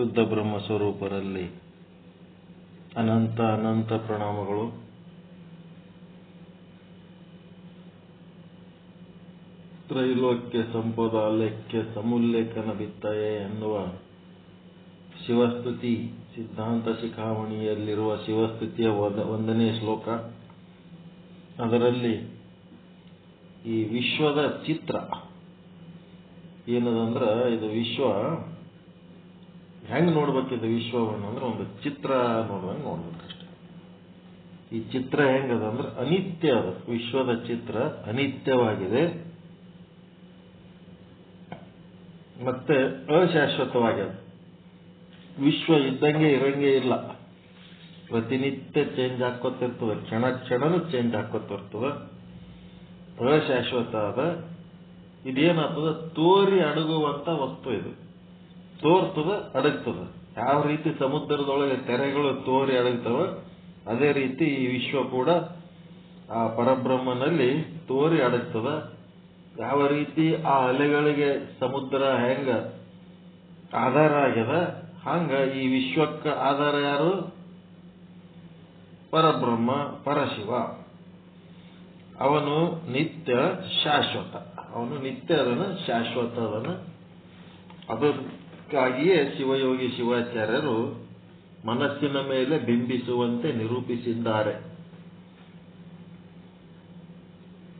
ಶುದ್ಧ ಬ್ರಹ್ಮ ಸ್ವರೂಪರಲ್ಲಿ ಅನಂತ ಅನಂತ ಪ್ರಣಾಮಗಳು. ತ್ರೈಲೋಕ್ಯ ಸಂಪದ ಲೆಖ್ಯ ಸಮುಲ್ಲೇಖನ ಬಿತ್ತಯೆ ಎನ್ನುವ ಶಿವಸ್ತುತಿ, ಸಿದ್ಧಾಂತ ಶಿಖಾವಣಿಯಲ್ಲಿರುವ ಶಿವಸ್ತುತಿಯ ಒಂದ- ಒಂದನೇ ಶ್ಲೋಕ. ಅದರಲ್ಲಿ ಈ ವಿಶ್ವದ ಚಿತ್ರ. ಏನದಂದ್ರ, ಇದು ವಿಶ್ವ ಹೆಂಗ್ ನೋಡ್ಬೇಕಿದು ವಿಶ್ವವನ್ನು ಅಂದ್ರೆ ಒಂದು ಚಿತ್ರ ನೋಡುವಂಗೆ ನೋಡ್ಬೇಕಷ್ಟೆ ಈ ಚಿತ್ರ ಹೆಂಗದ ಅಂದ್ರೆ ಅನಿತ್ಯ ಅದ. ವಿಶ್ವದ ಚಿತ್ರ ಅನಿತ್ಯವಾಗಿದೆ. ಮತ್ತೆ ಅಶಾಶ್ವತವಾಗ್ಯದ. ವಿಶ್ವ ಇದ್ದಂಗೆ ಇರಂಗೆ ಇಲ್ಲ. ಪ್ರತಿನಿತ್ಯ ಚೇಂಜ್ ಹಾಕೋತಿರ್ತದೆ ಕ್ಷಣ ಕ್ಷಣನೂ ಚೇಂಜ್ ಹಾಕೋತಿರ್ತದೆ ಅಶಾಶ್ವತ ಅದ. ಇದೇನಾಗ್ತದ? ತೋರಿ ಅಡಗುವಂತ ವಸ್ತು ಇದು. ತೋರ್ತದ, ಅಡಗ್ತದ. ಯಾವ ರೀತಿ ಸಮುದ್ರದೊಳಗೆ ತೆರೆಗಳು ತೋರಿ ಅಡಗ್ತವ, ಅದೇ ರೀತಿ ಈ ವಿಶ್ವ ಕೂಡ ಆ ಪರಬ್ರಹ್ಮನಲ್ಲಿ ತೋರಿ ಅಡಗ್ತದ. ಯಾವ ರೀತಿ ಆ ಅಲೆಗಳಿಗೆ ಸಮುದ್ರ ಹೆಂಗ ಆಧಾರ ಆಗ್ಯದ, ಹಂಗ ಈ ವಿಶ್ವಕ್ಕ ಆಧಾರ ಯಾರು? ಪರಬ್ರಹ್ಮ, ಪರಶಿವ. ಅವನು ನಿತ್ಯ ಶಾಶ್ವತ. ಅವನು ನಿತ್ಯ ಅದನ್ನು ಶಾಶ್ವತ ಅದನ ಅದಕ್ಕಾಗಿಯೇ ಶಿವಯೋಗಿ ಶಿವಾಚಾರ್ಯರು ಮನಸ್ಸಿನ ಮೇಲೆ ಬಿಂಬಿಸುವಂತೆ ನಿರೂಪಿಸಿದ್ದಾರೆ.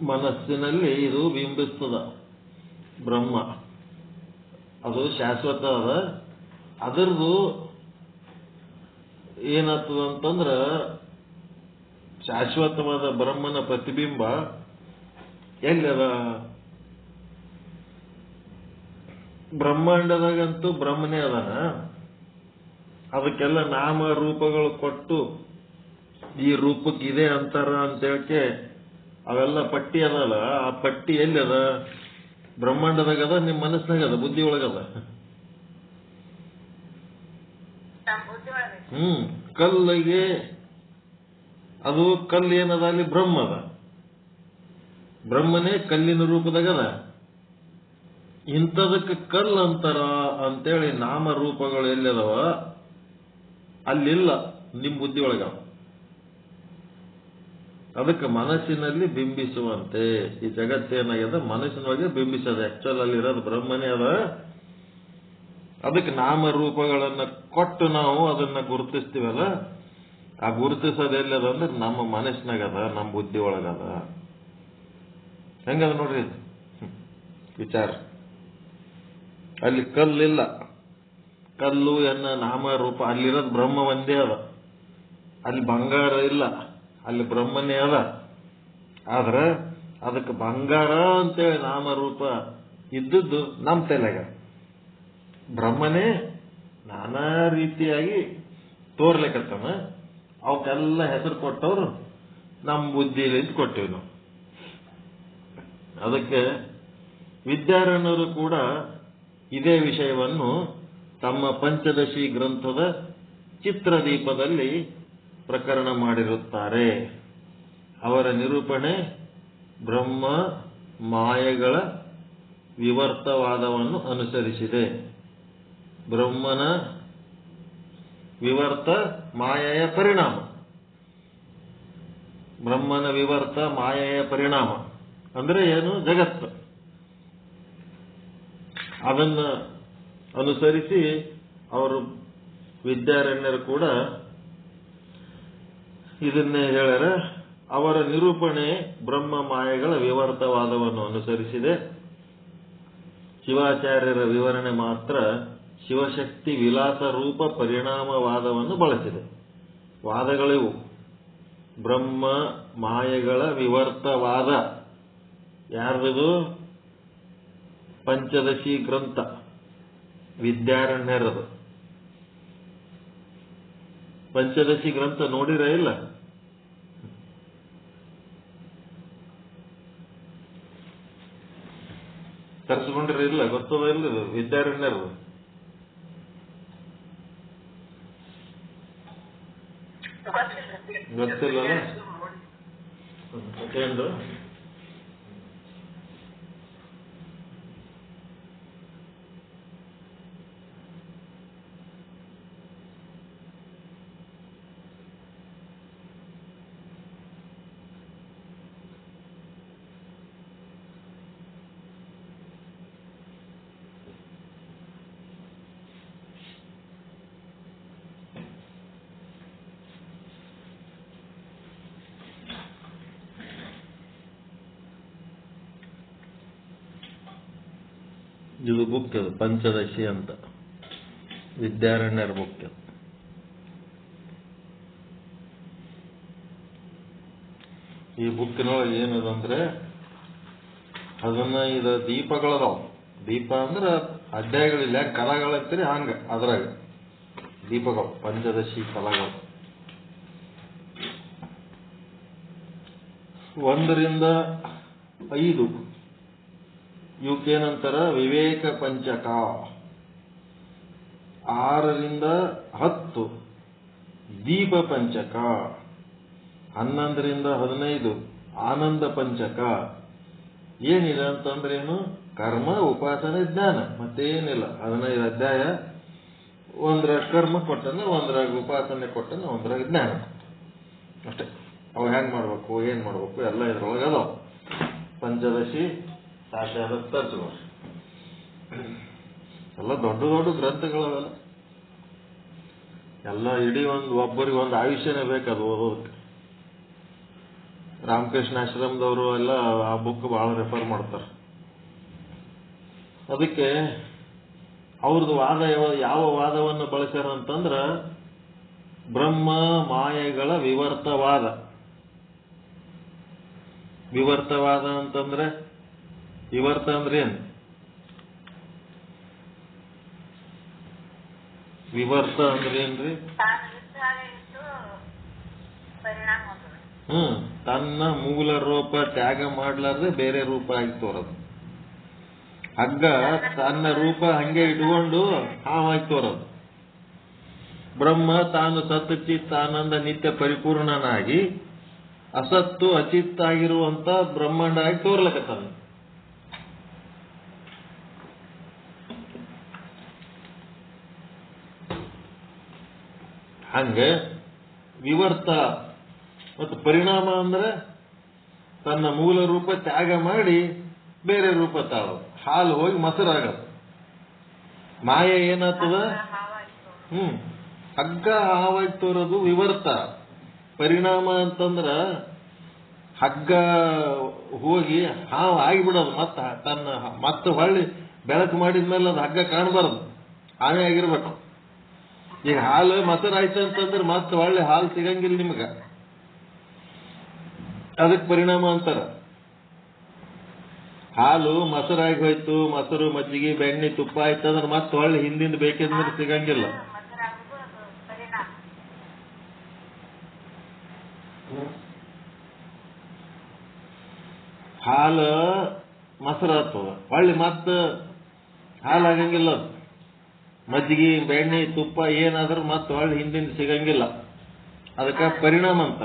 ಮನಸ್ಸಿನಲ್ಲಿ ಇದು ಬಿಂಬಿಸ್ತದ ಬ್ರಹ್ಮ. ಅದು ಶಾಶ್ವತ ಅದ ಅದರದು ಏನಾಗ್ತದ ಅಂತಂದ್ರ ಶಾಶ್ವತವಾದ ಬ್ರಹ್ಮನ ಪ್ರತಿಬಿಂಬ ಎಲ್ಲದ? ಬ್ರಹ್ಮಾಂಡದಾಗಂತೂ ಬ್ರಹ್ಮನೇ ಅದಾನ? ಅದಕ್ಕೆಲ್ಲ ನಾಮ ರೂಪಗಳು ಕೊಟ್ಟು ಈ ರೂಪಕ್ಕೆ ಇದೆ ಅಂತಾರ ಅಂತ ಹೇಳಕ್ಕೆ ಅವೆಲ್ಲ ಪಟ್ಟಿ ಅದಲ್ಲ. ಆ ಪಟ್ಟಿ ಎಲ್ಲಿ ಅದ ಬ್ರಹ್ಮಾಂಡದಾಗ ಅದ ನಿಮ್ ಮನಸ್ಸಿನಾಗ ಅದ ಬುದ್ಧಿ ಒಳಗದ ನಮ್ಮ ಹ್ಮ್ ಕಲ್ಲಿಗೆ ಅದು ಕಲ್ಲು ಏನದ? ಅಲ್ಲಿ ಬ್ರಹ್ಮ ಅದ. ಬ್ರಹ್ಮನೇ ಕಲ್ಲಿನ ರೂಪದಾಗ ಅದ ಇಂಥದಕ್ಕೆ ಕಲ್ಲು ಅಂತಾರ ಅಂತೇಳಿ ನಾಮ ರೂಪಗಳು ಎಲ್ಲಿದಾವ? ಅಲ್ಲಿಲ್ಲ. ನಿಮ್ ಬುದ್ಧಿ ಒಳಗ. ಅದಕ್ಕೆ ಮನಸ್ಸಿನಲ್ಲಿ ಬಿಂಬಿಸುವಂತೆ. ಈ ಜಗತ್ತೇನಾಗಿದೆ ಮನಸ್ಸಿನೊಳಗೆ ಬಿಂಬಿಸದ. ಆಕ್ಚುಲ್ ಅಲ್ಲಿ ಇರೋದು ಬ್ರಹ್ಮನೇ ಅದ. ಅದಕ್ಕೆ ನಾಮ ರೂಪಗಳನ್ನ ಕೊಟ್ಟು ನಾವು ಅದನ್ನ ಗುರುತಿಸ್ತೀವಲ್ಲ? ಆ ಗುರುತಿಸೋದು ಎಲ್ಲದ ಅಂದ್ರೆ ನಮ್ಮ ಮನಸ್ಸಿನಾಗ ಅದ ನಮ್ಮ ಬುದ್ಧಿ ಒಳಗದ. ಹೆಂಗದ ನೋಡ್ರಿ. ವಿಚಾರ. ಅಲ್ಲಿ ಕಲ್ಲಿಲ್ಲ. ಕಲ್ಲು, ಎನ್ನ, ನಾಮ, ರೂಪ, ಅಲ್ಲಿರೋದು ಬ್ರಹ್ಮ ಒಂದೇ ಅದ. ಅಲ್ಲಿ ಬಂಗಾರ ಇಲ್ಲ. ಅಲ್ಲಿ ಬ್ರಹ್ಮನೇ ಅದ. ಆದ್ರೆ ಅದಕ್ಕೆ ಬಂಗಾರ ಅಂತೇಳಿ ನಾಮರೂಪ ಇದ್ದದ್ದು ನಮ್ಮ ತಲೆಗ ಬ್ರಹ್ಮನೇ ನಾನಾ ರೀತಿಯಾಗಿ ತೋರ್ಲಿಕ್ಕತ್ತಾನ ಅವಕ್ಕೆಲ್ಲ ಹೆಸರು ಕೊಟ್ಟವ್ರು ನಮ್ಮ ಬುದ್ಧಿಯಲ್ಲಿ ಕೊಟ್ಟಿವಿ ನಾವು. ಅದಕ್ಕೆ ವಿದ್ಯಾರಣ್ಯರು ಕೂಡ ಇದೇ ವಿಷಯವನ್ನು ತಮ್ಮ ಪಂಚದಶಿ ಗ್ರಂಥದ ಚಿತ್ರದೀಪದಲ್ಲಿ ಪ್ರಕರಣ ಮಾಡಿರುತ್ತಾರೆ. ಅವರ ನಿರೂಪಣೆ ಬ್ರಹ್ಮ ಮಾಯೆಗಳ ವಿವರ್ತವಾದವನ್ನು ಅನುಸರಿಸಿದೆ. ಬ್ರಹ್ಮನ ವಿವರ್ತ ಮಾಯೆಯ ಪರಿಣಾಮ. ಬ್ರಹ್ಮನ ವಿವರ್ತ ಮಾಯೆಯ ಪರಿಣಾಮ. ಅಂದ್ರೆ ಏನು? ಜಗತ್ತು. ಅದನ್ನ ಅನುಸರಿಸಿ ಅವರು ವಿದ್ಯಾರಣ್ಯರು ಕೂಡ ಇದನ್ನೇ ಹೇಳರ ಅವರ ನಿರೂಪಣೆ ಬ್ರಹ್ಮ ಮಾಯೆಗಳ ವಿವರ್ತವಾದವನ್ನು ಅನುಸರಿಸಿದೆ. ಶಿವಾಚಾರ್ಯರ ವಿವರಣೆ ಮಾತ್ರ ಶಿವಶಕ್ತಿ ವಿಲಾಸ ರೂಪ ಪರಿಣಾಮವಾದವನ್ನು ಬಳಸಿದೆ. ವಾದಗಳಿವು ಬ್ರಹ್ಮ ಮಾಯೆಗಳ ವಿವರ್ತವಾದ ಯಾರ್ದು ಪಂಚದಶಿ ಗ್ರಂಥ. ವಿದ್ಯಾರಣ್ಯರದು. ಪಂಚದಶಿ ಗ್ರಂಥ ನೋಡಿರ ಇಲ್ಲ? ತರಿಸ್ಕೊಂಡಿರ ಇಲ್ಲ? ಗೊತ್ತದ ಇಲ್ಲ ವಿದ್ಯಾರಣ್ಯರು ಗೊತ್ತಿಲ್ಲ ಇದು ಬುಕ್ ಅದು ಪಂಚದಶಿ ಅಂತ. ವಿದ್ಯಾರಣ್ಯರ ಬುಕ್ ಈ ಬುಕ್ಕಿನೊಳಗೆ ಅದನ್ನ ಹದಿನೈದು ದೀಪಗಳದಾವ. ದೀಪ ಅಂದ್ರೆ ಅಡ್ಡಾಯಗಳಿಲ್ಲ ಹೆಂಗ್ ಕಲಗಳಂತೀರಿ ಹಂಗ, ಅದ್ರಾಗ. ದೀಪಗಳು, ಪಂಚದಶಿ ಕಲಗಳು ಒಂದರಿಂದ ಐದು. ಇವಕ್ಕೇನಂತಾರ ವಿವೇಕ ಪಂಚಕ. ಆರರಿಂದ ಹತ್ತು ದೀಪ ಪಂಚಕ. ಹನ್ನೊಂದರಿಂದ ಹದಿನೈದು ಆನಂದ ಪಂಚಕ. ಏನಿಲ್ಲ ಅಂತಂದ್ರೆ ಏನು? ಕರ್ಮ, ಉಪಾಸನೆ, ಜ್ಞಾನ. ಮತ್ತೇನಿಲ್ಲ. ಹದಿನೈದು ಅಧ್ಯಾಯ. ಒಂದ್ರಾಗ ಕರ್ಮ ಕೊಟ್ಟನ, ಒಂದ್ರಾಗ ಉಪಾಸನೆ ಕೊಟ್ಟನ, ಒಂದ್ರಾಗ ಜ್ಞಾನ ಅಷ್ಟೇ. ಅವು ಹೆಂಗ್ ಮಾಡ್ಬೇಕು, ಏನ್ ಮಾಡ್ಬೇಕು, ಎಲ್ಲ ಇದ್ರೊಳಗೆ ಅದಾವ. ಪಂಚದಶಿ ಸಾಧ್ಯ ತರ್ಜುಮ ಎಲ್ಲ ದೊಡ್ಡ ದೊಡ್ಡ ಗ್ರಂಥಗಳವೆಲ್ಲ. ಎಲ್ಲ ಇಡೀ ಒಂದು ಒಬ್ಬರಿಗೆ ಒಂದು ಆಯುಷ್ಯನೇ ಬೇಕದು ಓದೋದಕ್ಕೆ. ರಾಮಕೃಷ್ಣ ಆಶ್ರಮದವರು ಎಲ್ಲ ಆ ಬುಕ್ ಬಹಳ ರೆಫರ್ ಮಾಡ್ತಾರೆ. ಅದಕ್ಕೆ ಅವ್ರದ್ದು ವಾದ ಯಾವ ವಾದವನ್ನು ಬಳಸ್ಯಾರ ಅಂತಂದ್ರ ಬ್ರಹ್ಮ ಮಾಯೆಗಳ ವಿವರ್ತವಾದ ವಿವರ್ತವಾದ ಅಂತಂದ್ರೆ ವಿವರ್ತ ಅಂದ್ರೆ ಏನು? ವಿವರ್ತ ಅಂದ್ರೆ ತಾನು ಹೊಂದದು ಹ್ಮ್ ತನ್ನ ಮೂಲ ರೂಪ ತ್ಯಾಗ ಮಾಡ್ಲಾರ್ದೆ ಬೇರೆ ರೂಪ ಆಗಿ ತೋರದು. ಹಗ್ಗ ತನ್ನ ರೂಪ ಹಂಗೆ ಇಟ್ಕೊಂಡು ಹಾವಾಗಿ ತೋರದು. ಬ್ರಹ್ಮ ತಾನು ಸತ್ ಚಿತ್ ಆನಂದ ನಿತ್ಯ ಪರಿಪೂರ್ಣನಾಗಿ ಅಸತ್ತು ಅಚಿತ್ತಾಗಿರುವಂತ ಬ್ರಹ್ಮಾಂಡ ಆಗಿ ತೋರ್ಲಕತ್ತಾನ ಹಂಗೆ ವಿವರ್ತ ಮತ್ತು ಪರಿಣಾಮ ಅಂದ್ರೆ ತನ್ನ ಮೂಲ ರೂಪ ತ್ಯಾಗ ಮಾಡಿ ಬೇರೆ ರೂಪ ತಾಳೋದು ಹಾಲು ಹೋಗಿ ಮೊಸರಾಗದು. ಮಾಯೆ ಏನಾಗ್ತದ? ಹ್ಮ್. ಹಗ್ಗ ಹಾವಾಗಿ ತೋರೋದು ವಿವರ್ತ. ಪರಿಣಾಮ ಅಂತಂದ್ರ ಹಗ್ಗ ಹೋಗಿ ಹಾವು ಆಗಿಬಿಡೋದು ಮತ್ತ ತನ್ನ ಮತ್ತೆ ಹೊಳ್ಳಿ ಬೆಳಕು ಮಾಡಿದ್ಮೇಲೆ ಅದು ಹಗ್ಗ ಕಾಣಬಾರದು. ಹಾವೇ ಆಗಿರ್ಬೇಕು. ಈಗ ಹಾಲು ಮೊಸರಾಯ್ತು ಅಂತಂದ್ರೆ ಮತ್ತೆ ಒಳ್ಳೆ ಹಾಲು ಸಿಗಂಗಿಲ್ಲ ನಿಮ್ಗ. ಅದಕ್ಕೆ ಪರಿಣಾಮ ಅಂತಾರ. ಹಾಲು ಮೊಸರಾಗಿ ಹೋಯ್ತು ಮೊಸರು ಮಜ್ಜಿಗೆ ಬೆಣ್ಣೆ ತುಪ್ಪ ಆಯ್ತು ಅಂದ್ರೆ ಮತ್ತೆ ಒಳ್ಳೆ ಹಿಂದಿಂದ ಬೇಕಿದ್ರೆ ಸಿಗಂಗಿಲ್ಲ. ಹಾಲು ಮೊಸರು ಆಗ್ತದ ಹೊಳ್ಳಿ ಮತ್ತೆ ಹಾಲು ಆಗಂಗಿಲ್ಲ ಅದು. ಮಜ್ಜಿಗೆ ಬೆಣ್ಣೆ ತುಪ್ಪ ಏನಾದ್ರೂ ಮತ್ತೆ ಹೊಳ್ಳಿ ಹಿಂದಿನ ಸಿಗಂಗಿಲ್ಲ. ಅದಕ್ಕೆ ಪರಿಣಾಮ ಅಂತ.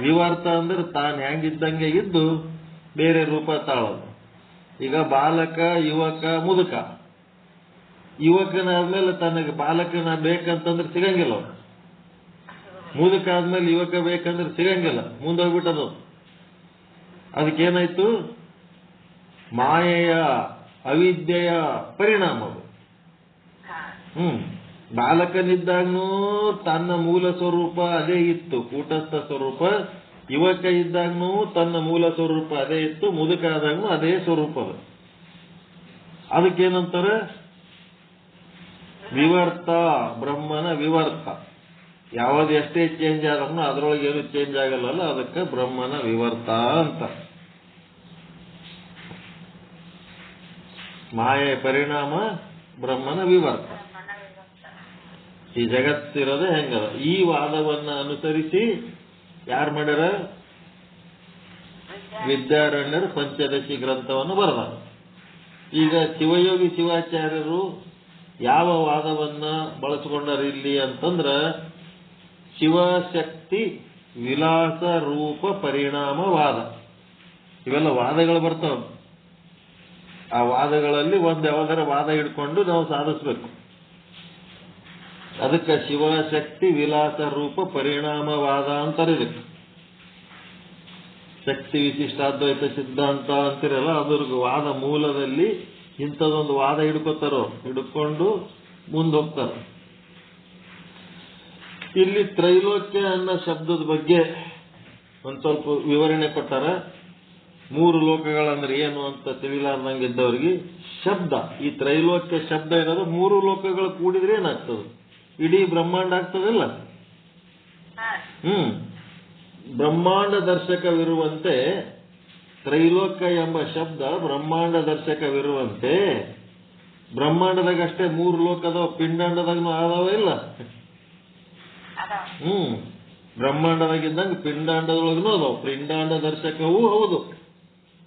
ವಿವರ್ತ ಅಂದ್ರೆ ತಾನು ಹೆಂಗಿದ್ದಂಗೆ ಇದ್ದು ಬೇರೆ ರೂಪ ತಾಳೋದು. ಈಗ ಬಾಲಕ ಯುವಕ ಮುದುಕ. ಯುವಕನ ಆದ್ಮೇಲೆ ತನಗೆ ಬಾಲಕನ ಬೇಕಂತಂದ್ರೆ ಸಿಗಂಗಿಲ್ಲ ಮುದುಕ ಆದ್ಮೇಲೆ ಯುವಕ ಬೇಕಂದ್ರೆ ಸಿಗಂಗಿಲ್ಲ. ಮುಂದೋಗ್ಬಿಟ್ಟದು. ಅದಕ್ಕೇನಾಯ್ತು? ಮಾಯೆಯ ಅವಿದ್ಯೆಯ ಪರಿಣಾಮ ಅದು ಹ್ಮ್. ಬಾಲಕನಿದ್ದಾಗ್ನೂ ತನ್ನ ಮೂಲ ಸ್ವರೂಪ ಅದೇ ಇತ್ತು. ಕೂಟಸ್ಥ ಸ್ವರೂಪ, ಯುವಕ ಇದ್ದಾಗ್ನು ತನ್ನ ಮೂಲ ಸ್ವರೂಪ ಅದೇ ಇತ್ತು. ಮುದುಕ ಆದಾಗ್ನೂ ಅದೇ ಸ್ವರೂಪ. ಅದಕ್ಕೇನಂತಾರ? ವಿವರ್ತ, ಬ್ರಹ್ಮನ ವಿವರ್ತ. ಯಾವ್ದು ಎಷ್ಟೇ ಚೇಂಜ್ ಆದ್ರೂ ಅದರೊಳಗೆ ಏನು ಚೇಂಜ್ ಆಗಲ್ಲ ಅದಕ್ಕೆ ಬ್ರಹ್ಮನ ವಿವರ್ತ ಅಂತ. ಮಾಯೆ ಪರಿಣಾಮ, ಬ್ರಹ್ಮನ ವಿವರ್ತ. ಈ ಜಗತ್ತಿರೋದೇ ಹೆಂಗದ? ಈ ವಾದವನ್ನ ಅನುಸರಿಸಿ ಯಾರು ಮಾಡ್ಯಾರ? ವಿದ್ಯಾರಣ್ಯರು ಪಂಚದಶಿ ಗ್ರಂಥವನ್ನು ಬರೆದ ಈಗ ಶಿವಯೋಗಿ ಶಿವಾಚಾರ್ಯರು ಯಾವ ವಾದವನ್ನ ಬಳಸಿಕೊಂಡರು ಇಲ್ಲಿ ಅಂತಂದ್ರ ಶಿವಶಕ್ತಿ ವಿಲಾಸ ರೂಪ ಪರಿಣಾಮವಾದ ಇವೆಲ್ಲ ವಾದಗಳು ಬರ್ತಾವ. ಆ ವಾದಗಳಲ್ಲಿ ಒಂದ್ ಯಾವ್ದಾರ ವಾದ ಹಿಡ್ಕೊಂಡು ನಾವು ಸಾಧಿಸ್ಬೇಕು. ಅದಕ್ಕೆ ಶಿವಶಕ್ತಿ ವಿಲಾಸ ರೂಪ ಪರಿಣಾಮವಾದ ಅಂತಾರೆ ಇದಕ್ಕೆ ಶಕ್ತಿ ವಿಶಿಷ್ಟಾದ್ವೈತ ಸಿದ್ಧಾಂತ ಅಂತಿರಲ್ಲ ಅದ್ರ ವಾದ ಮೂಲದಲ್ಲಿ ಇಂಥದೊಂದು ವಾದ ಹಿಡ್ಕೋತಾರೋ, ಹಿಡ್ಕೊಂಡು ಮುಂದೆ ಹೋಗ್ತಾರೆ. ಇಲ್ಲಿ ತ್ರೈಲೋಕ್ಯ ಅನ್ನೋ ಶಬ್ದದ ಬಗ್ಗೆ ಒಂದ್ ಸ್ವಲ್ಪ ವಿವರಣೆ ಕೊಟ್ಟಾರ. ಮೂರು ಲೋಕಗಳಂದ್ರೆ ಏನು ಅಂತ ತಿಳಿಲಾರ್ದಂಗಿದ್ದವ್ರಿಗೆ ಶಬ್ದ. ಈ ತ್ರೈಲೋಕ್ಯ ಶಬ್ದ ಇರೋದು ಮೂರು ಲೋಕಗಳು ಕೂಡಿದ್ರೆ ಏನಾಗ್ತದೆ? ಇಡೀ ಬ್ರಹ್ಮಾಂಡ ಆಗ್ತದಲ್ಲ? ಹ್ಮ್. ಬ್ರಹ್ಮಾಂಡ ದರ್ಶಕವಿರುವಂತೆ ತ್ರೈಲೋಕ ಎಂಬ ಶಬ್ದ ಬ್ರಹ್ಮಾಂಡ ದರ್ಶಕವಿರುವಂತೆ ಬ್ರಹ್ಮಾಂಡದಾಗ ಅಷ್ಟೇ ಮೂರು ಲೋಕದ ಪಿಂಡಾಂಡದಾಗನು ಅದಾವ ಇಲ್ಲ? ಅದಾವ. ಹ್ಮ್. ಬ್ರಹ್ಮಾಂಡದಾಗಿದ್ದಂಗೆ ಪಿಂಡಾಂಡದೊಳಗನು ಅದಾವ. ಪಿಂಡಾಂಡ ದರ್ಶಕವೂ ಹೌದು.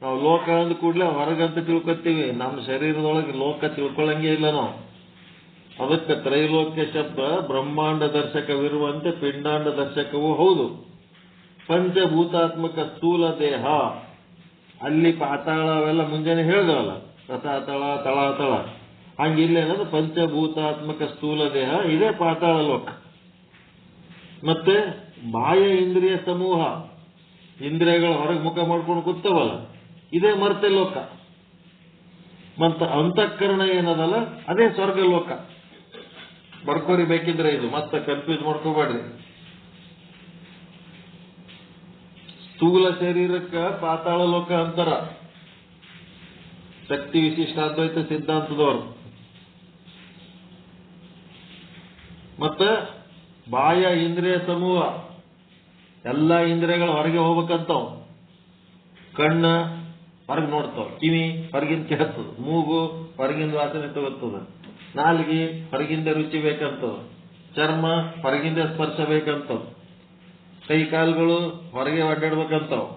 ನಾವು ಲೋಕ ಅಂದ ಕೂಡಲೇ ಹೊರಗಂತ ತಿಳ್ಕೊತೀವಿ. ನಮ್ಮ ಶರೀರದೊಳಗೆ ಲೋಕ ತಿಳ್ಕೊಳ್ಳಂಗೇ ಇಲ್ಲ ನಾವು. ಅದಕ್ಕೆ ತ್ರೈಲೋಕ್ಯ ಶಬ್ದ ಬ್ರಹ್ಮಾಂಡ ದರ್ಶಕವಿರುವಂತೆ ಪಿಂಡಾಂಡ ದರ್ಶಕವೂ ಹೌದು. ಪಂಚಭೂತಾತ್ಮಕ ಸ್ಥೂಲ ದೇಹ. ಅಲ್ಲಿ ಪಾತಾಳ ಅವೆಲ್ಲ ಮುಂಜಾನೆ ಹೇಳಿದವಲ್ಲ. ರಥಾತಳ, ತಳಾತಳ. ಹಂಗಿಲ್ಲೇನದು ಪಂಚಭೂತಾತ್ಮಕ ಸ್ಥೂಲ ದೇಹ. ಇದೇ ಪಾತಾಳ ಲೋಕ. ಮತ್ತೆ ಬಾಹ್ಯ ಇಂದ್ರಿಯ ಸಮೂಹ. ಇಂದ್ರಿಯಗಳ ಹೊರಗೆ ಮುಖ ಮಾಡ್ಕೊಂಡು ಕೂತವಲ್ಲ. ಇದೇ ಮರ್ತೆ ಲೋಕ. ಮತ್ತ ಅಂತಃಕರಣ ಏನದಲ್ಲ? ಅದೇ ಸ್ವರ್ಗ ಲೋಕ. ಬರ್ಕೋರಿ ಬೇಕಿದ್ರೆ ಇದು ಮತ್ತೆ ಕನ್ಫ್ಯೂಸ್ ಮಾಡ್ಕೋಬೇಡ್ರಿ. ಸ್ಥೂಲ ಶರೀರಕ್ಕ ಪಾತಾಳ ಲೋಕ ಅಂತಾರ. ಶಕ್ತಿ ವಿಶಿಷ್ಟ ಅದ್ವೈತ ಸಿದ್ಧಾಂತದವರು. ಮತ್ತ ಬಾಯ ಇಂದ್ರಿಯ ಸಮೂಹ, ಎಲ್ಲಾ ಇಂದ್ರಿಯಗಳ ಹೊರಗೆ ಹೋಗ್ಬೇಕಂತವ್. ಕಣ್ಣ ಹೊರಗೆ ನೋಡ್ತಾವ, ಕಿವಿ ಹೊರಗಿನ ಕೇಳ್ತದ ಮೂಗು ಹೊರಗಿಂದ ವಾಸನೆ ತಗೋತದ ನಾಲ್ಗಿ ಹೊರಗಿಂದ ರುಚಿ ಬೇಕಂತವು ಚರ್ಮ ಹೊರಗಿಂದ ಸ್ಪರ್ಶ ಬೇಕಂತವು ಕೈ ಕಾಲುಗಳು ಹೊರಗೆ ಅಡ್ಡಾಡ್ಬೇಕಂತಾವ್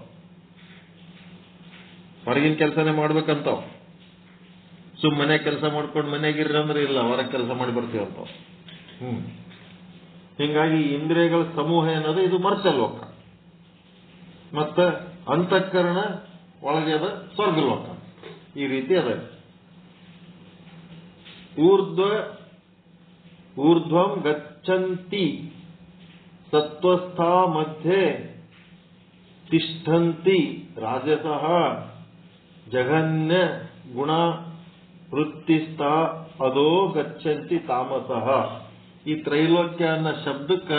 ಹೊರಗಿನ ಕೆಲಸನೇ ಮಾಡ್ಬೇಕಂತಾವ್. ಸುಮ್ ಮನೆ ಕೆಲಸ ಮಾಡ್ಕೊಂಡು ಮನೆಗಿರ್ರಿ ಅಂದ್ರೆ ಇಲ್ಲ, ಹೊರಗೆ ಕೆಲಸ ಮಾಡಿ ಬರ್ತೀವಂತ ಹ್ಮ್. ಹಿಂಗಾಗಿ ಇಂದ್ರಿಯಗಳ ಸಮೂಹ ಅನ್ನೋದು ಇದು ಮರ್ತ್ಯ ಲೋಕ ಮತ್ತ ಅಂತಃಕರಣ ಒಳಗೆ ಅದ ಸ್ವರ್ಗ ಲೋಕ ಈ ರೀತಿ ಅದ. ಊರ್ಧ್ವ ಗಚ್ಚಂತಿ ಸತ್ವಸ್ಥಾ ಮಧ್ಯೆ ತಿಷ್ಠಂತಿ, ರಾಜಸಃ ಜಘನ್ಯ ಗುಣ ವೃತ್ತಿಸ್ಥ ಅದೋ ಗಚ್ಚಂತಿ ತಾಮಸಃ. ಈ ತ್ರೈಲೋಕ್ಯ ಅನ್ನೋ ಶಬ್ದಕ್ಕ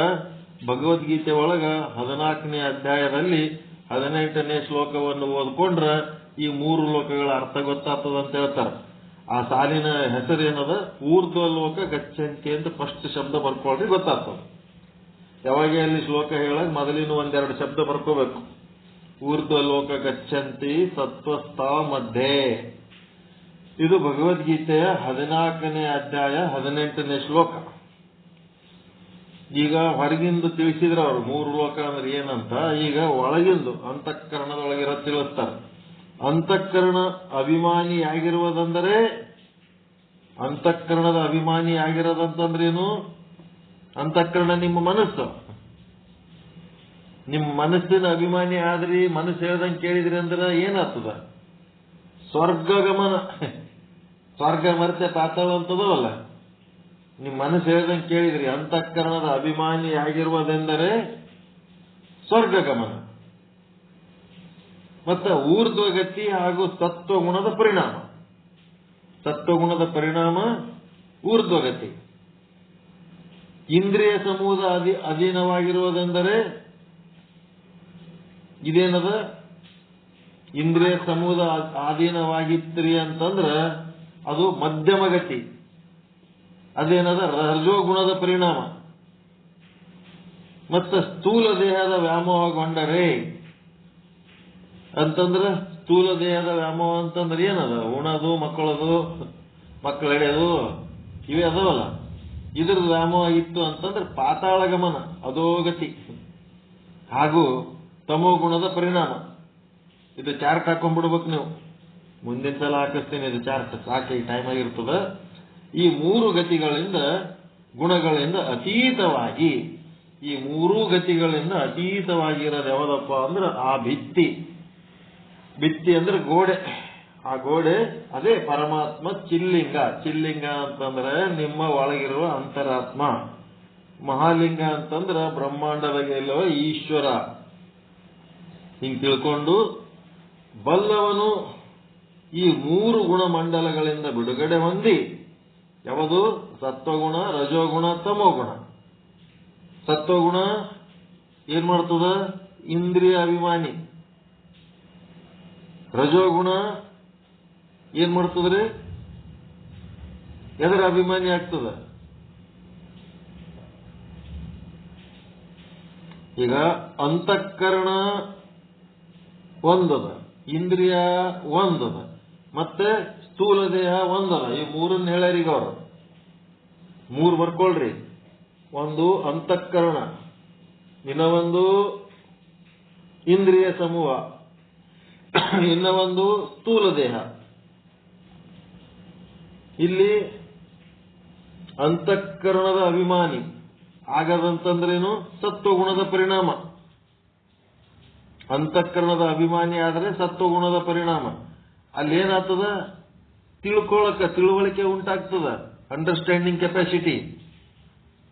ಭಗವದ್ಗೀತೆ ಒಳಗ ಹದಿನಾಲ್ಕನೇ ಅಧ್ಯಾಯದಲ್ಲಿ ಹದಿನೆಂಟನೇ ಶ್ಲೋಕವನ್ನು ಓದ್ಕೊಂಡ್ರ ಈ ಮೂರು ಲೋಕಗಳ ಅರ್ಥ ಗೊತ್ತಾಗ್ತದಂತ ಹೇಳ್ತಾರ. ಆ ಸಾಲಿನ ಹೆಸರು ಏನದ? ಲೋಕ ಗಚ್ಚಂತಿ ಅಂತ ಫಸ್ಟ್ ಶಬ್ದ ಬರ್ಕೊಳ್ರಿ, ಗೊತ್ತಾಗ್ತದೆ. ಯಾವಾಗ ಅಲ್ಲಿ ಶ್ಲೋಕ ಹೇಳಕ್ ಮೊದಲಿನ ಒಂದೆರಡು ಶಬ್ದ ಬರ್ಕೋಬೇಕು. ಊರ್ಧ್ವಲೋಕ ಗಚ್ಚಂತಿ ಸತ್ವಸ್ಥ ಮಧ್ಯೆ. ಇದು ಭಗವದ್ಗೀತೆಯ ಹದಿನಾಲ್ಕನೇ ಅಧ್ಯಾಯ ಹದಿನೆಂಟನೇ ಶ್ಲೋಕ. ಈಗ ಹೊರಗಿಂದು ತಿಳಿಸಿದ್ರ ಅವರು ಮೂರು ಲೋಕ ಅಂದ್ರೆ ಏನಂತ? ಈಗ ಒಳಗಿಂದು ಅಂತಃಕರಣದೊಳಗಿರೋ ತಿಳಿಸ್ತಾರೆ. ಅಂತಃಕರಣ ಅಭಿಮಾನಿ ಆಗಿರುವುದಂದರೆ ಅಂತಃಕರಣದ ಅಭಿಮಾನಿಯಾಗಿರೋದಂತಂದ್ರೇನು ಅಂತಃಕರಣ ನಿಮ್ಮ ಮನಸ್ಸು. ನಿಮ್ಮ ಮನಸ್ಸಿನ ಅಭಿಮಾನಿ ಆದ್ರಿ, ಮನಸ್ಸು ಹೇಳ್ದಂಗೆ ಕೇಳಿದ್ರಿ ಅಂದ್ರೆ ಏನಾಗ್ತದ? ಸ್ವರ್ಗ ಗಮನ. ಸ್ವರ್ಗ ಮರ್ತೆ ಪಾತಾಳ ಅಂತದವಲ್ಲ. ನಿಮ್ಮ ಮನಸ್ಸು ಹೇಳ್ದಂಗೆ ಕೇಳಿದ್ರಿ, ಅಂತಃಕರಣದ ಅಭಿಮಾನಿ ಆಗಿರುವುದೆಂದರೆ ಸ್ವರ್ಗ ಗಮನ. ಮತ್ತೆ ಊರ್ಧ್ವಗತಿ ಹಾಗೂ ಸತ್ವಗುಣದ ಪರಿಣಾಮ. ಸತ್ವಗುಣದ ಪರಿಣಾಮ ಊರ್ಧ್ವಗತಿ. ಇಂದ್ರಿಯ ಸಮೂಹ ಅಧಿ ಅಧೀನವಾಗಿರುವುದೆಂದರೆ ಇದೇನದ? ಇಂದ್ರಿಯ ಸಮೂಹ ಅಧೀನವಾಗಿತ್ರಿ ಅಂತಂದ್ರ ಅದು ಮಧ್ಯಮ ಗತಿ ಅದೇನದ? ರಜೋಗುಣದ ಪರಿಣಾಮ. ಮತ್ತ ಸ್ಥೂಲ ದೇಹದ ವ್ಯಾಮೋಹಗೊಂಡರೆ ಅಂತಂದ್ರ ಸ್ಥೂಲ ದೇಹದ ವ್ಯಾಮೋಹ ಅಂತಂದ್ರೆ ಏನದ? ಉಣದು, ಮಕ್ಕಳದು ಮಕ್ಕಳು ಎಳೆಯೋದು, ಇವೆ ಅದಾವಲ್ಲ. ಇದ್ರ ವ್ಯಾಮೋಹ ಇತ್ತು ಅಂತಂದ್ರೆ ಪಾತಾಳ ಗಮನ ಅಧೋಗತಿ ಹಾಗೂ ತಮೋ ಗುಣದ ಪರಿಣಾಮ. ಇದು ಚಾರ್ಟ್ ಹಾಕೊಂಡ್ಬಿಡ್ಬೇಕು ನೀವು. ಮುಂದಿನ ಸಲ ಹಾಕಿಸ್ತೀನಿ, ಇದು ಚಾರ್ಟ್. ಸಾಕೆ ಟೈಮ್ ಆಗಿರ್ತದ. ಈ ಮೂರು ಗತಿಗಳಿಂದ, ಗುಣಗಳಿಂದ ಅತೀತವಾಗಿ, ಈ ಮೂರೂ ಗತಿಗಳಿಂದ ಅತೀತವಾಗಿರೋದು ಯಾವುದಪ್ಪ ಅಂದ್ರೆ ಆ ಭಿತ್ತಿ. ಭಿತ್ತಿ ಅಂದ್ರೆ ಗೋಡೆ. ಆ ಗೋಡೆ, ಅದೇ ಪರಮಾತ್ಮ ಚಿಲ್ಲಿಂಗ. ಚಿಲ್ಲಿಂಗ ಅಂತಂದ್ರೆ ನಿಮ್ಮ ಒಳಗಿರುವ ಅಂತರಾತ್ಮ. ಮಹಾಲಿಂಗ ಅಂತಂದ್ರೆ ಬ್ರಹ್ಮಾಂಡದ ಎಲ್ಲವ ಈಶ್ವರ. ಹಿಂಗ್ ತಿಳ್ಕೊಂಡು ಬಲ್ಲವನು ಈ ಮೂರು ಗುಣಮಂಡಲಗಳಿಂದ ಬಿಡುಗಡೆ ಹೊಂದಿ, ಯಾವುದು? ಸತ್ವಗುಣ, ರಜೋಗುಣ, ತಮೋಗುಣ. ಸತ್ವಗುಣ ಏನ್ ಮಾಡ್ತದ? ಇಂದ್ರಿಯ ಅಭಿಮಾನಿ. ರಜೋಗುಣ ಏನ್ ಮಾಡ್ತದ್ರಿ? ಎದರ ಅಭಿಮಾನಿ ಆಗ್ತದ. ಈಗ ಅಂತಃಕರಣ ಒಂದದ, ಇಂದ್ರಿಯ ಒಂದದ, ಮತ್ತೆ ಸ್ಥೂಲ ದೇಹ ಒಂದದ ಈ ಮೂರನ್ನ ಹೇಳ್ಯಾರೀಗ ಅವರು. ಮೂರು ಬರ್ಕೊಳ್ರಿ. ಒಂದು ಅಂತಃಕರಣ ಇನ್ನ ಒಂದು ಇಂದ್ರಿಯ ಸಮೂಹ. ಇನ್ನ ಒಂದು ಸ್ಥೂಲ ದೇಹ. ಇಲ್ಲಿ ಅಂತಃಕರಣದ ಅಭಿಮಾನಿ. ಆಗದಂತಂದ್ರೇನು? ಸತ್ವಗುಣದ ಪರಿಣಾಮ. ಅಂತಃಕರಣದ ಅಭಿಮಾನಿ ಆದರೆ ಸತ್ವಗುಣದ ಪರಿಣಾಮ. ಅಲ್ಲಿ ಏನಾಗ್ತದ ತಿಳ್ಕೊಳಕ, ತಿಳುವಳಿಕೆ ಉಂಟಾಗ್ತದ. ಅಂಡರ್ಸ್ಟ್ಯಾಂಡಿಂಗ್ ಕೆಪಾಸಿಟಿ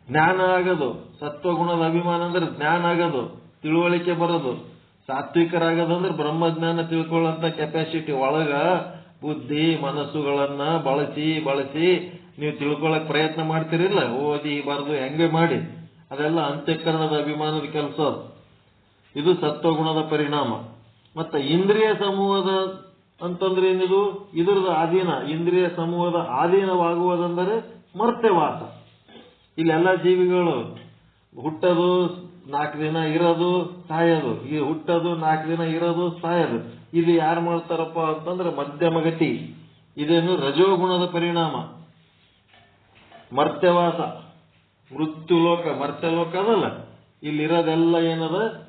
ಜ್ಞಾನ ಆಗೋದು. ಸತ್ವಗುಣದ ಅಭಿಮಾನ ಅಂದ್ರೆ ಜ್ಞಾನ ಆಗೋದು. ತಿಳುವಳಿಕೆ ಬರೋದು. ಸಾತ್ವಿಕರಾಗೋದಂದ್ರೆ ಬ್ರಹ್ಮಜ್ಞಾನ ತಿಳ್ಕೊಳ್ಳೋಂಥ ಕೆಪಾಸಿಟಿ ಒಳಗ ಬುದ್ಧಿ ಮನಸ್ಸುಗಳನ್ನ ಬಳಸಿ ಬಳಸಿ ನೀವು ತಿಳ್ಕೊಳಕ್ ಪ್ರಯತ್ನ ಮಾಡ್ತಿರಿಲ್ಲ ಓದಿ ಬರೆದು ಹೆಂಗೆ ಮಾಡಿ. ಅದೆಲ್ಲ ಅಂತ್ಯಕರಣದ ಅಭಿಮಾನದ ಕೆಲಸ. ಇದು ಸತ್ವಗುಣದ ಪರಿಣಾಮ. ಮತ್ತೆ ಇಂದ್ರಿಯ ಸಮೂಹದ ಅಂತಂದ್ರೆ ಏನಿದು? ಇದ್ರದ ಅಧೀನ ಇಂದ್ರಿಯ ಸಮೂಹದ ಅಧೀನವಾಗುವುದೆಂದರೆ ಮರ್ತ್ಯವಾಸ. ಇಲ್ಲೆಲ್ಲ ಜೀವಿಗಳು ಹುಟ್ಟೋದು ನಾಲ್ಕು ದಿನ ಇರೋದು ಸಾಯೋದು ಈ ಹುಟ್ಟೋದು ನಾಲ್ಕು ದಿನ ಇರೋದು ಸಾಯೋದು. ಇಲ್ಲಿ ಯಾರು ಮಾಡ್ತಾರಪ್ಪ ಅಂತಂದ್ರೆ ಮಧ್ಯಮ ಗತಿ. ಇದೇನು ರಜೋಗುಣದ ಪರಿಣಾಮ. ಮರ್ತ್ಯವಾಸ. ಮೃತ್ಯು ಲೋಕ ಮರ್ತ್ಯಲೋಕ ಅದಲ್ಲ. ಇಲ್ಲಿರೋದೆಲ್ಲ ಏನದ?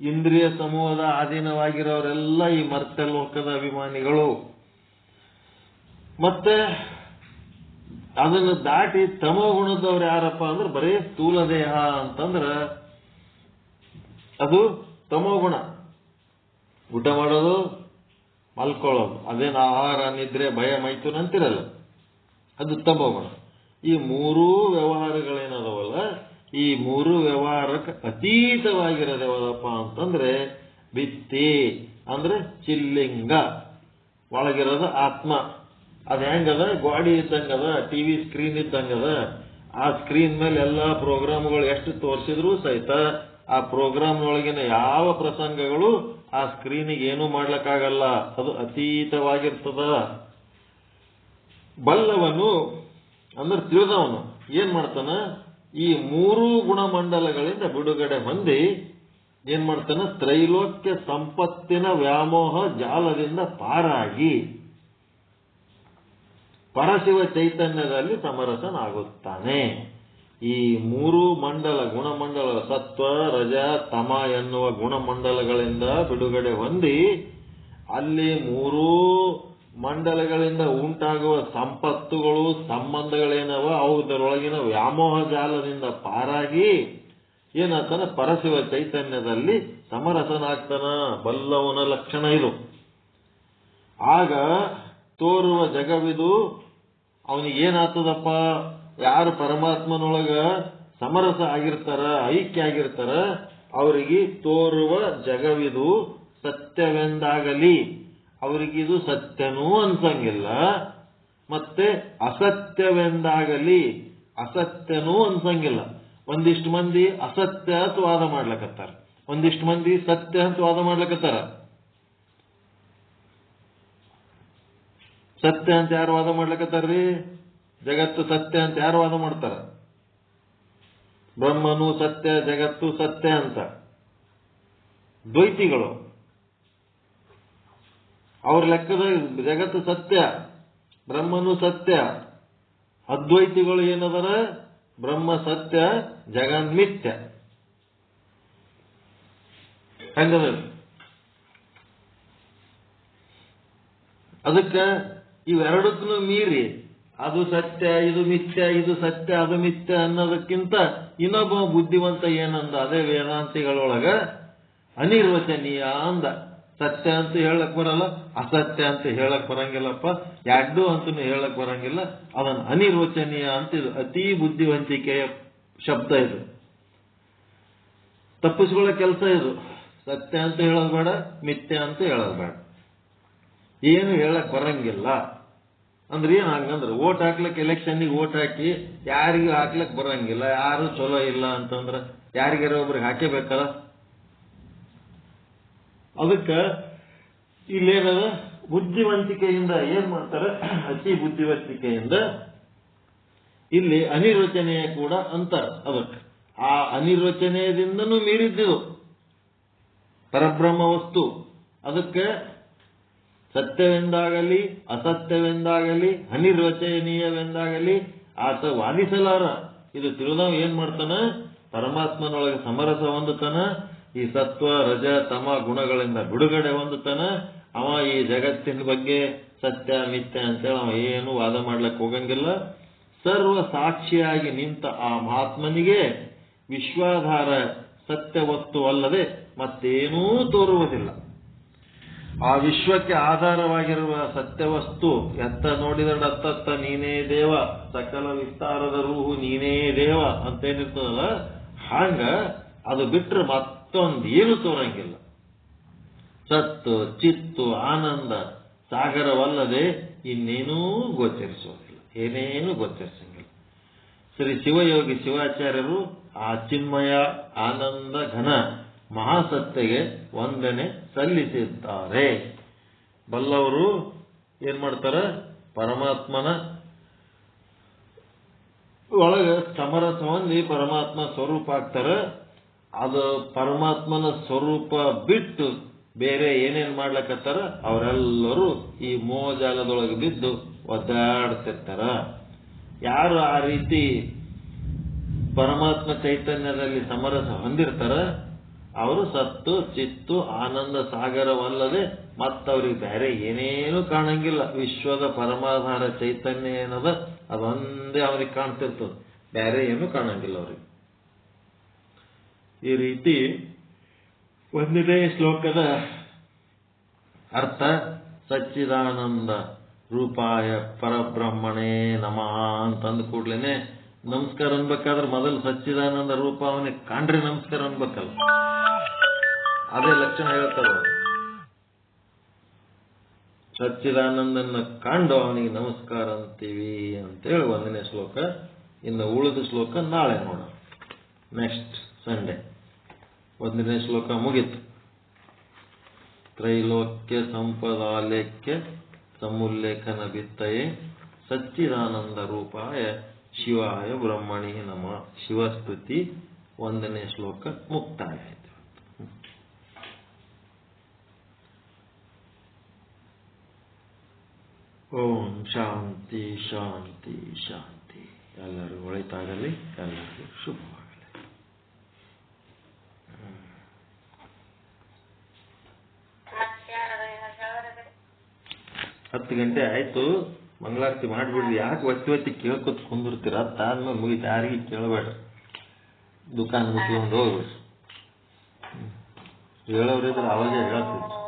ಇಂದ್ರಿಯ ಸಮೂಹದ ಅಧೀನವಾಗಿರೋರೆಲ್ಲ ಈ ಮರ್ತ್ಯಲೋಕದ ಅಭಿಮಾನಿಗಳು. ಮತ್ತೆ ಅದನ್ನು ದಾಟಿ ತಮೋ ಗುಣದವ್ರು ಯಾರಪ್ಪ ಅಂದ್ರೆ ಬರೀ ಸ್ಥೂಲ ದೇಹ ಅಂತಂದ್ರ ಅದು ತಮೋ ಗುಣ. ಊಟ ಮಾಡೋದು ಮಲ್ಕೊಳ್ಳೋದು. ಅದೇನು ಆಹಾರ, ನಿದ್ರೆ, ಭಯ, ಮೈಥುನ ಅಂತಿರಲ್ಲ. ಅದು ತಮೋ ಗುಣ. ಈ ಮೂರೂ ವ್ಯವಹಾರಗಳೇನದವಲ್ಲ? ಈ ಮೂರು ವ್ಯವಹಾರಕ್ಕೆ ಅತೀತವಾಗಿರೋದು ಅಂತಂದ್ರೆ ಬಿತ್ತಿ ಅಂದ್ರೆ ಚಿಲ್ಲಿಂಗ. ಒಳಗಿರೋದು ಆತ್ಮ. ಅದು ಹೆಂಗದ? ಗಾಡಿ ಇದ್ದಂಗದ, ಟಿವಿ ಸ್ಕ್ರೀನ್ ಇದ್ದಂಗದ. ಆ ಸ್ಕ್ರೀನ್ ಮೇಲೆ ಎಲ್ಲಾ ಪ್ರೋಗ್ರಾಮ್ಗಳು ಎಷ್ಟು ತೋರಿಸಿದ್ರು ಸಹಿತ ಆ ಪ್ರೋಗ್ರಾಮ್ ಒಳಗಿನ ಯಾವ ಪ್ರಸಂಗಗಳು ಆ ಸ್ಕ್ರೀನಿಗೆ ಏನೂ ಮಾಡ್ಲಿಕ್ಕಾಗಲ್ಲ. ಅದು ಅತೀತವಾಗಿರ್ತದ. ಬಲ್ಲವನು ಅಂದ್ರೆ ತಿಳಿದವನು ಏನ್ ಮಾಡ್ತಾನ? ಈ ಮೂರೂ ಗುಣಮಂಡಲಗಳಿಂದ ಬಿಡುಗಡೆ ಹೊಂದಿ ಏನ್ ಮಾಡ್ತಾನ? ತ್ರೈಲೋಕ್ಯ ಸಂಪತ್ತಿನ ವ್ಯಾಮೋಹ ಜಾಲದಿಂದ ಪಾರಾಗಿ ಪರಶಿವ ಚೈತನ್ಯದಲ್ಲಿ ಸಮರಸನಾಗುತ್ತಾನೆ. ಈ ಮೂರು ಮಂಡಲ ಗುಣಮಂಡಲ ಸತ್ವ, ರಜ, ತಮ ಎನ್ನುವ ಗುಣಮಂಡಲಗಳಿಂದ ಬಿಡುಗಡೆ ಹೊಂದಿ ಅಲ್ಲಿ ಮೂರೂ ಮಂಡಲಗಳಿಂದ ಉಂಟಾಗುವ ಸಂಪತ್ತುಗಳು, ಸಂಬಂಧಗಳೇನವ, ಅವುದರೊಳಗಿನ ವ್ಯಾಮೋಹ ಜಾಲದಿಂದ ಪಾರಾಗಿ ಏನಾಗ್ತಾನೆ ಪರಶಿವ ಚೈತನ್ಯದಲ್ಲಿ ಸಮರಸನಾಗ್ತಾನ, ಬಲ್ಲವನ ಲಕ್ಷಣ ಇದು. ಆಗ ತೋರುವ ಜಗವಿದು ಅವನಿಗೆ ಏನಾಗ್ತದಪ್ಪ ಯಾರು ಪರಮಾತ್ಮನೊಳಗ ಸಮರಸ ಆಗಿರ್ತಾರ ಐಕ್ಯ ಆಗಿರ್ತಾರ ಅವರಿಗೆ ತೋರುವ ಜಗವಿದು ಸತ್ಯವೆಂದಾಗಲಿ. ಅವರಿಗಿದು ಸತ್ಯನೂ ಅನ್ಸಂಗಿಲ್ಲ, ಮತ್ತೆ ಅಸತ್ಯವೆಂದಾಗಲಿ, ಅಸತ್ಯನೂ ಅನ್ಸಂಗಿಲ್ಲ. ಒಂದಿಷ್ಟು ಮಂದಿ ಅಸತ್ಯ ಅಂತ ವಾದ ಮಾಡ್ಲಕತ್ತಾರ. ಒಂದಿಷ್ಟು ಮಂದಿ ಸತ್ಯ ಅಂತ ವಾದ ಮಾಡ್ಲಕತ್ತಾರ. ಸತ್ಯ ಅಂತ ಯಾರು ವಾದ ಮಾಡ್ಲಕತ್ತಾರ್ರಿ? ಜಗತ್ತು ಸತ್ಯ ಅಂತ ಯಾರು ವಾದ ಮಾಡ್ತಾರ? ಬ್ರಹ್ಮನು ಸತ್ಯ, ಜಗತ್ತು ಸತ್ಯ ಅಂತ. ದ್ವೈತಿಗಳು. ಅವ್ರ ಲೆಕ್ಕದ ಜಗತ್ತು ಸತ್ಯ, ಬ್ರಹ್ಮನು ಸತ್ಯ. ಅದ್ವೈತಿಗಳು ಏನದರ? ಬ್ರಹ್ಮ ಸತ್ಯ ಜಗನ್ಮಿಥ್ಯ ಹಂಗದ? ಅದಕ್ಕೆ ಇವೆರಡಕ್ಕೂ ಮೀರಿ ಅದು ಸತ್ಯ, ಇದು ಮಿಥ್ಯ, ಇದು ಸತ್ಯ, ಅದು ಮಿಥ್ಯ ಅನ್ನೋದಕ್ಕಿಂತ ಇನ್ನೊಬ್ಬ ಬುದ್ಧಿವಂತ ಏನಂದ? ಅದೇ ವೇದಾಂತಿಗಳೊಳಗ ಅನಿರ್ವಚನೀಯ ಅಂದ. ಸತ್ಯ ಅಂತ ಹೇಳಕ್ ಬರಲ್ಲ, ಅಸತ್ಯ ಅಂತ ಹೇಳಕ್ ಬರಂಗಿಲ್ಲಪ್ಪ. ಎರಡು ಅಂತನೂ ಹೇಳಕ್ ಬರಂಗಿಲ್ಲ. ಅದನ್ನ ಅನಿರ್ವಚನೀಯ ಅಂತ ಇದು, ಅತಿ ಬುದ್ಧಿವಂತಿಕೆಯ ಶಬ್ದ ಇದು. ತಪ್ಪಿಸ್ಕೊಳ್ಳೋ ಕೆಲಸ ಇದು. ಸತ್ಯ ಅಂತ ಹೇಳೋದು ಬೇಡ, ಮಿಥ್ಯ ಅಂತ ಹೇಳೋದು ಬೇಡ. ಏನು ಹೇಳಕ್ ಬರಂಗಿಲ್ಲ. ಅಂದ್ರೆ ಏನ್ ಹಂಗಂದ್ರೆ ಓಟ್ ಹಾಕ್ಲಕ್ ಎಲೆಕ್ಷನ್ನಿಗೆ ಓಟ್ ಹಾಕಿ ಯಾರಿಗೂ ಹಾಕ್ಲಕ್ ಬರಂಗಿಲ್ಲ, ಯಾರು ಚಲೋ ಇಲ್ಲ ಅಂತಂದ್ರ ಯಾರಿಗಾರ ಒಬ್ರಿಗೆ ಹಾಕೇಬೇಕಲ್ಲ? ಅದಕ್ಕ ಇಲ್ಲೇನದ ಬುದ್ಧಿವಂತಿಕೆಯಿಂದ ಏನ್ ಮಾಡ್ತಾರೆ? ಅತಿ ಬುದ್ಧಿವಂತಿಕೆಯಿಂದ ಇಲ್ಲಿ ಅನಿರ್ವಚನೆಯ ಕೂಡ ಅಂತಾರ ಅದಕ್ಕೆ. ಆ ಅನಿರ್ವಚನೆಯದಿಂದನೂ ಮೀರಿದ್ದು ಪರಬ್ರಹ್ಮ ವಸ್ತು. ಅದಕ್ಕೆ ಸತ್ಯವೆಂದಾಗಲಿ, ಅಸತ್ಯವೆಂದಾಗಲಿ, ಅನಿರ್ವಚನೀಯವೆಂದಾಗಲಿ, ಆತ ವಾದಿಸಲಾರ. ಇದು ತಿಳಿದವ ಏನ್ ಮಾಡ್ತಾನ? ಪರಮಾತ್ಮನೊಳಗೆ ಸಮರಸ ಹೊಂದುತ್ತಾನ, ಈ ಸತ್ವ, ರಜ, ತಮ ಗುಣಗಳಿಂದ ಬಿಡುಗಡೆ ಹೊಂದುತ್ತಾನ. ಅವ ಈ ಜಗತ್ತಿನ ಬಗ್ಗೆ ಸತ್ಯ, ಮಿಥ್ಯ ಅಂತೇಳಿ ಅವ ಏನು ವಾದ ಮಾಡ್ಲಿಕ್ಕೆ ಹೋಗಂಗಿಲ್ಲ. ಸರ್ವ ಸಾಕ್ಷಿಯಾಗಿ ನಿಂತ ಆ ಮಹಾತ್ಮನಿಗೆ ವಿಶ್ವಾಧಾರ ಸತ್ಯ ವಸ್ತು ಅಲ್ಲದೆ ಮತ್ತೇನೂ ತೋರುವುದಿಲ್ಲ. ಆ ವಿಶ್ವಕ್ಕೆ ಆಧಾರವಾಗಿರುವ ಸತ್ಯವಸ್ತು, ಎತ್ತ ನೋಡಿದಡ ಅತ್ತತ್ತ ನೀನೇ ದೇವ, ಸಕಲ ವಿಸ್ತಾರದ ರೂಹು ನೀನೇ ದೇವ ಅಂತೇನಿರ್ತದಲ್ಲ, ಹಾಂಗ ಅದು ಬಿಟ್ರೆ ಮತ್ತೊಂದು ಏನು ತೋರಂಗಿಲ್ಲ. ಸತ್ತು, ಚಿತ್ತು, ಆನಂದ, ಸಾಗರವಲ್ಲದೆ ಇನ್ನೇನೂ ಗೋಚರಿಸೋದಿಲ್ಲ ಏನೇನು ಗೋಚರಿಸಂಗಿಲ್ಲ. ಶ್ರೀ ಶಿವಯೋಗಿ ಶಿವಾಚಾರ್ಯರು ಆ ಚಿನ್ಮಯ, ಆನಂದ, ಘನ ಮಹಾಸತ್ತೆಗೆ ವಂದನೆ ಸಲ್ಲಿಸಿದ್ದಾರೆ ಬಲ್ಲವರು ಏನ್ ಮಾಡ್ತಾರ? ಪರಮಾತ್ಮನ ಒಳಗೆ ಸಮರಸ ಪರಮಾತ್ಮ ಸ್ವರೂಪ ಆಗ್ತಾರ. ಅದು ಪರಮಾತ್ಮನ ಸ್ವರೂಪ ಬಿಟ್ಟು ಬೇರೆ ಏನೇನ್ ಮಾಡ್ಲಕತ್ತಾರ? ಅವರೆಲ್ಲರೂ ಈ ಮೋಜಾಲದೊಳಗೆ ಬಿದ್ದು ಒದ್ದಾಡ್ತಿರ್ತಾರ ಯಾರು ಆ ರೀತಿ ಪರಮಾತ್ಮ ಚೈತನ್ಯದಲ್ಲಿ ಸಮರಸ ಹೊಂದಿರ್ತಾರ? ಅವರು ಸತ್ತು, ಚಿತ್ತು, ಆನಂದ ಸಾಗರವಲ್ಲದೆ ಮತ್ತವ್ರಿಗೆ ಬೇರೆ ಏನೇನು ಕಾಣಂಗಿಲ್ಲ. ವಿಶ್ವದ ಪರಮಾಧಾರ ಚೈತನ್ಯ ಏನದ? ಅದೊಂದೇ ಅವ್ರಿಗೆ ಕಾಣ್ತಿರ್ತದ. ಬೇರೆ ಏನು ಕಾಣಂಗಿಲ್ಲ ಅವ್ರಿಗೆ. ಈ ರೀತಿ ಒಂದನೇ ಶ್ಲೋಕದ ಅರ್ಥ, ಸಚ್ಚಿದಾನಂದ ರೂಪಾಯ ಪರಬ್ರಹ್ಮಣೇ ನಮಃ ಅಂತ ಅಂದ ಕೂಡ್ಲೇನೆ ನಮಸ್ಕಾರ ಅನ್ಬೇಕಾದ್ರೆ ಮೊದಲು ಸಚ್ಚಿದಾನಂದ ರೂಪ ಅವನಿಗೆ ಕಾಣ್ರಿ ನಮಸ್ಕಾರ ಅನ್ಬೇಕಲ್ಲ. ಅದೇ ಲಕ್ಷಣ ಹೇಳ್ತಾರ. ಸಚ್ಚಿದಾನಂದನ ಕಂಡು ಅವನಿಗೆ ನಮಸ್ಕಾರ ಅಂತೀವಿ ಅಂತೇಳಿ ಒಂದನೇ ಶ್ಲೋಕ, ಇನ್ನು ಉಳಿದ ಶ್ಲೋಕ ನಾಳೆ ನೋಡೋಣ. ನೆಕ್ಸ್ಟ್ ಸಂಡೇ ಒಂದನೇ ಶ್ಲೋಕ ಮುಗಿತು. ತ್ರೈಲೋಕ್ಯ ಸಂಪದಾಲೇಖ್ಯ ಸಮುಲ್ಲೇಖನ ಬಿತ್ತಯೇ ಸಚ್ಚಿದಾನಂದ ರೂಪಾಯ ಶಿವಾಯ ಬ್ರಹ್ಮಣಿ ನಮ. ಶಿವಸ್ತುತಿ ಒಂದನೇ ಶ್ಲೋಕ ಮುಕ್ತಾಯ ಆಯ್ತು ಓಂ ಶಾಂತಿ ಶಾಂತಿ ಶಾಂತಿ. ಎಲ್ಲರೂ ಒಳಿತಾಗಲಿ, ಎಲ್ಲರಿಗೂ ಶುಭವಾಗಲಿ. ಹತ್ತು ಗಂಟೆ ಆಯ್ತು. ಮಂಗಳಾರತಿ ಮಾಡಿಬಿಡ್ರಿ. ಯಾಕೆ ಒತ್ತಿ ಒತ್ತಿ ಕೇಳ್ಕೊತ ಕುಂದಿರ್ತೀರ? ಅದಾದ್ಮೇಲೆ ಮುಗಿತು. ಯಾರಿಗೆ ಕೇಳಬೇಡ್ರಿ ದುಕಾನ್ ಮುಚ್ಕೊಂಡು ಹೋಗ್ಬಿಡ್ರಿ ಹೇಳೋರಿದ್ರೆ ಅವಾಗೇ ಹೇಳ್ತೀವಿ